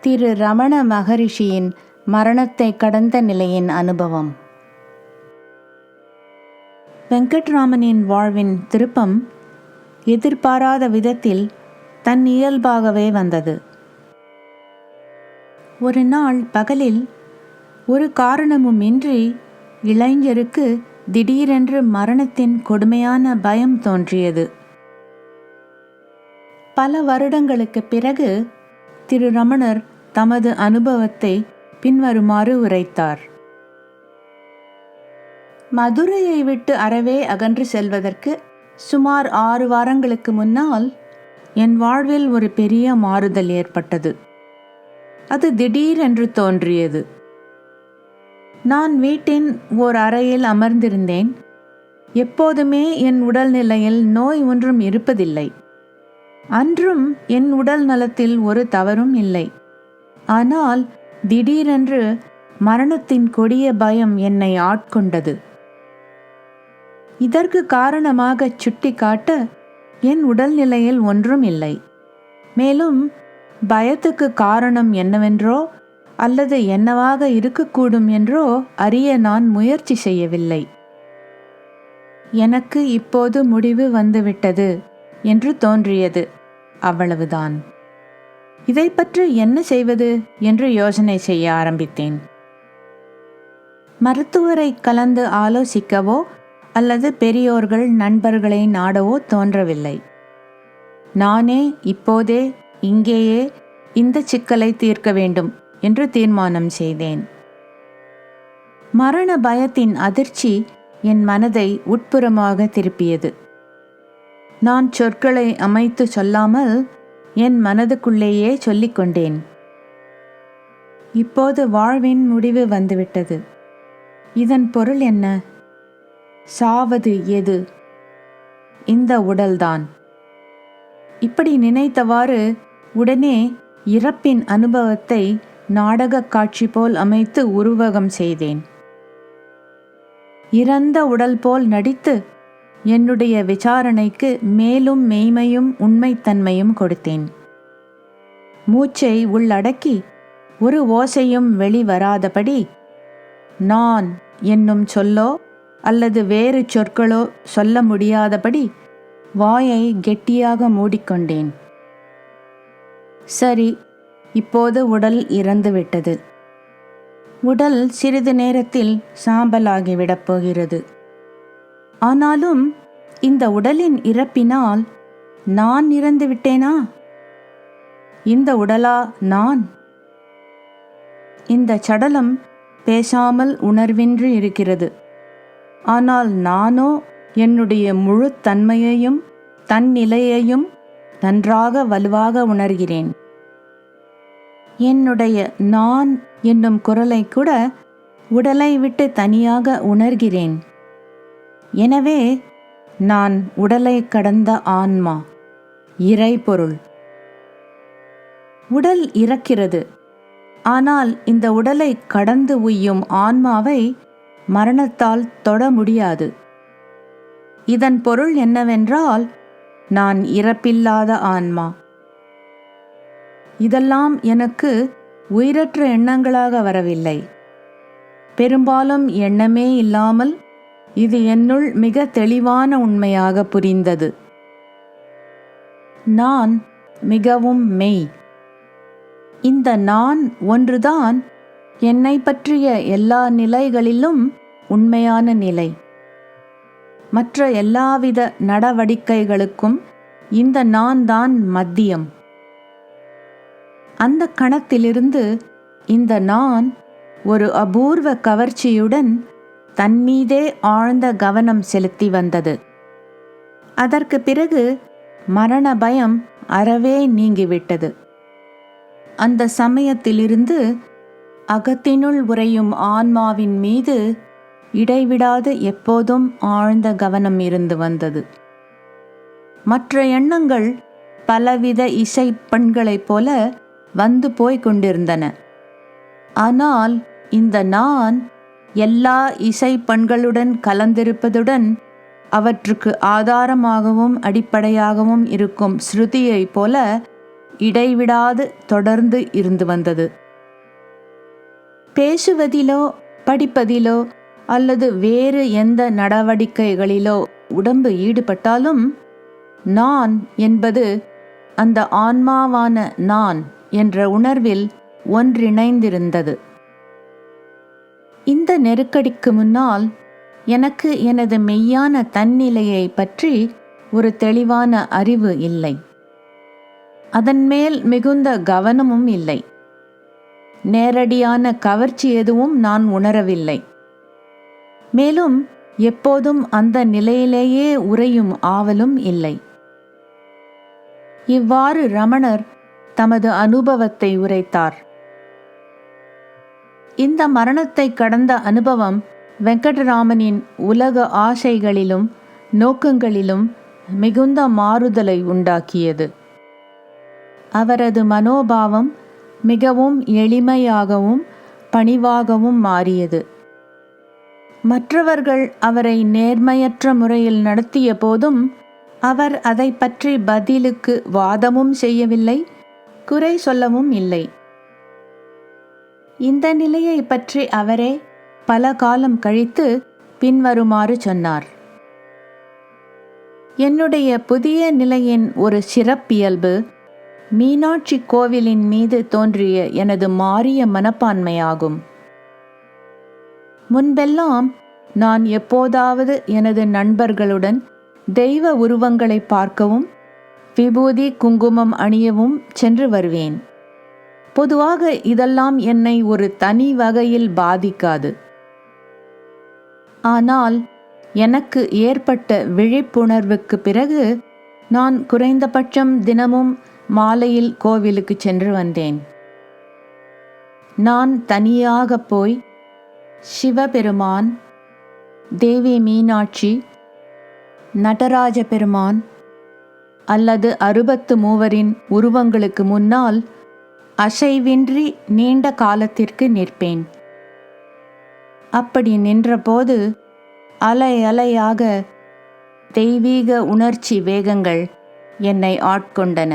திரு ரமண மகரிஷியின் மரணத்தை கடந்த நிலையின் அனுபவம். வெங்கட்ராமனின் வாழ்வின் திருப்பம் எதிர்பாராத விதத்தில் தன் இயல்பாகவே வந்தது. ஒரு நாள் பகலில் ஒரு காரணமுமின்றி இளைஞருக்கு திடீரென்று மரணத்தின் கொடுமையான பயம் தோன்றியது. பல வருடங்களுக்கு பிறகு திரு ரமணர் தமது அனுபவத்தை பின்வருமாறு உரைத்தார். மதுரையை விட்டு அறவே அகன்று செல்வதற்கு சுமார் ஆறு வாரங்களுக்கு முன்னால் என் வாழ்வில் ஒரு பெரிய மாறுதல் ஏற்பட்டது. அது திடீரென்று தோன்றியது. நான் வீட்டின் ஓர் அறையில் அமர்ந்திருந்தேன். எப்போதுமே என் உடல்நிலையில் நோய் ஒன்றும் இருப்பதில்லை. அன்றும் என் உடல் நலத்தில் ஒரு தவறும் இல்லை. ஆனால் திடீரென்று மரணத்தின் கொடிய பயம் என்னை ஆட்கொண்டது. இதற்கு காரணமாக சுட்டிக்காட்ட என் உடல்நிலையில் ஒன்றும் இல்லை. மேலும் பயத்துக்கு காரணம் என்னவென்றோ அல்லது என்னவாக இருக்கக்கூடும் என்றோ அறிய நான் முயற்சி செய்யவில்லை. எனக்கு இப்போது முடிவு வந்துவிட்டது என்று தோன்றியது. அவ்வளவுதான். இதை பற்றி என்ன செய்வது என்று யோசனை செய்ய ஆரம்பித்தேன். மருத்துவரை கலந்து ஆலோசிக்கவோ அல்லது பெரியோர்கள் நண்பர்களை நாடவோ தோன்றவில்லை. நானே இப்போதே இங்கேயே இந்த சிக்கலை தீர்க்க வேண்டும் என்று தீர்மானம் செய்தேன். மரண பயத்தின் அதிர்ச்சி என் மனதை உட்புறமாக திருப்பியது. நான் சொற்களை அமைத்து சொல்லாமல் என் மனதுக்குள்ளேயே சொல்லிக்கொண்டேன். இப்போது வாழ்வின் முடிவு வந்துவிட்டது. இதன் பொருள் என்ன? சாவது எது? இந்த உடல்தான். இப்படி நினைத்தவாறு உடனே இறப்பின் அனுபவத்தை நாடகக் காட்சி போல் அமைத்து உருவகம் செய்தேன். இறந்த உடல் போல் நடித்து என்னுடைய விசாரணைக்கு மேலும் மெய்மையும் உண்மைத்தன்மையும் கொடுத்தேன். மூச்சை உள்ளடக்கி ஒரு ஓசையும் வெளிவராதபடி நான் என்னும் சொல்லோ அல்லது வேறு சொற்களோ சொல்ல முடியாதபடி வாயை கெட்டியாக மூடிக்கொண்டேன். சரி இப்போது உடல் இறந்துவிட்டது. உடல் சிறிது நேரத்தில் சாம்பலாகிவிடப் போகிறது. ஆனாலும் இந்த உடலின் இறப்பினால் நான் இறந்து விட்டேனா? இந்த உடலா நான்? இந்த சடலம் பேசாமல் உணர்வின்றி இருக்கிறது. ஆனால் நானோ என்னுடைய முழு தன்மையையும் தன் நிலையையும் நன்றாக வலுவாக உணர்கிறேன். என்னுடைய நான் என்னும் குரலை கூட உடலை விட்டு தனியாக உணர்கிறேன். எனவே நான் உடலை கடந்த ஆன்மா இறைபொருள் உடல் இறக்கிறது. ஆனால் இந்த உடலை கடந்து உய்யும் ஆன்மாவை மரணத்தால் தொட முடியாது. இதன் பொருள் என்னவென்றால் நான் இறப்பில்லாத ஆன்மா. இதெல்லாம் எனக்கு உயிரற்ற எண்ணங்களாக வரவில்லை. பெரும்பாலும் எண்ணமே இல்லாமல் இது என்னுள் மிக தெளிவான உண்மையாக புரிந்தது. நான் மிகவும் மெய். இந்த நான் ஒன்றுதான் என்னை பற்றிய எல்லா நிலைகளிலும் உண்மையான நிலை. மற்ற எல்லாவித நடவடிக்கைகளுக்கும் இந்த நான் தான் மத்தியம். அந்த கணத்திலிருந்து இந்த நான் ஒரு அபூர்வ கவர்ச்சியுடன் தன்மீதே ஆழ்ந்த கவனம் செலுத்தி வந்தது. அதற்கு பிறகு மரண பயம் அறவே நீங்கிவிட்டது. அந்த சமயத்திலிருந்து அகத்தினுள் உறையும் ஆன்மாவின் மீது இடைவிடாது எப்போதும் ஆழ்ந்த கவனம் இருந்து வந்தது. மற்ற எண்ணங்கள் பலவித இசை பெண்களைப் போல வந்து போய் கொண்டிருந்தன. ஆனால் இந்த நான் எல்லா இசை பண்களுடன் கலந்திருப்பதுடன் அவற்றுக்கு ஆதாரமாகவும் அடிப்படையாகவும் இருக்கும் ஸ்ருதியைப் போல இடைவிடாது தொடர்ந்து இருந்து வந்தது. பேசுவதிலோ படிப்பதிலோ அல்லது வேறு எந்த நடவடிக்கைகளிலோ உடம்பு ஈடுபட்டாலும் நான் என்பது அந்த ஆன்மாவான நான் என்ற உணர்வில் ஒன்றிணைந்திருந்தது. இந்த நெருக்கடிக்கு முன்னால் எனக்கு எனது மெய்யான தன்னிலையை பற்றி ஒரு தெளிவான அறிவு இல்லை. அதன் மேல் மிகுந்த கவனமும் இல்லை. நேரடியான கவர்ச்சி எதுவும் நான் உணரவில்லை. மேலும் எப்போதும் அந்த நிலையிலேயே உறையும் ஆவலும் இல்லை. இவ்வாறு ரமணர் தமது அனுபவத்தை உரைத்தார். இந்த மரணத்தை கடந்த அனுபவம் வெங்கடராமனின் உலக ஆசைகளிலும் நோக்கங்களிலும் மிகுந்த மாறுதலை உண்டாக்கியது. அவரது மனோபாவம் மிகவும் எளிமையாகவும் பணிவாகவும் மாறியது. மற்றவர்கள் அவரை நேர்மையற்ற முறையில் நடத்திய போதும் அவர் அதை பற்றி பதிலுக்கு வாதமும் செய்யவில்லை குறை சொல்லவும் இல்லை. இந்த நிலையை பற்றி அவரே பல காலம் கழித்து பின்வருமாறு சொன்னார். என்னுடைய புதிய நிலையின் ஒரு சிறப்பியல்பு மீனாட்சி கோவிலின் மீது தோன்றிய எனது மாறிய மனப்பான்மையாகும். முன்பெல்லாம் நான் எப்போதாவது எனது நண்பர்களுடன் தெய்வ உருவங்களை பார்க்கவும் விபூதி குங்குமம் அணியவும் சென்று வருவேன். பொதுவாக இதெல்லாம் என்னை ஒரு தனி வகையில் பாதிக்காது. ஆனால் எனக்கு ஏற்பட்ட விழிப்புணர்வுக்கு பிறகு நான் குறைந்தபட்சம் தினமும் மாலையில் கோவிலுக்கு சென்று வந்தேன். நான் தனியாக போய் சிவபெருமான் தேவி மீனாட்சி நடராஜ பெருமான் அல்லது அறுபத்து மூவரின் உருவங்களுக்கு முன்னால் அசைவின்றி நீண்ட காலத்திற்கு நிற்பேன். அப்படி நின்றபோது அலை அலையாக தெய்வீக உணர்ச்சி வேகங்கள் என்னை ஆட்கொண்டன.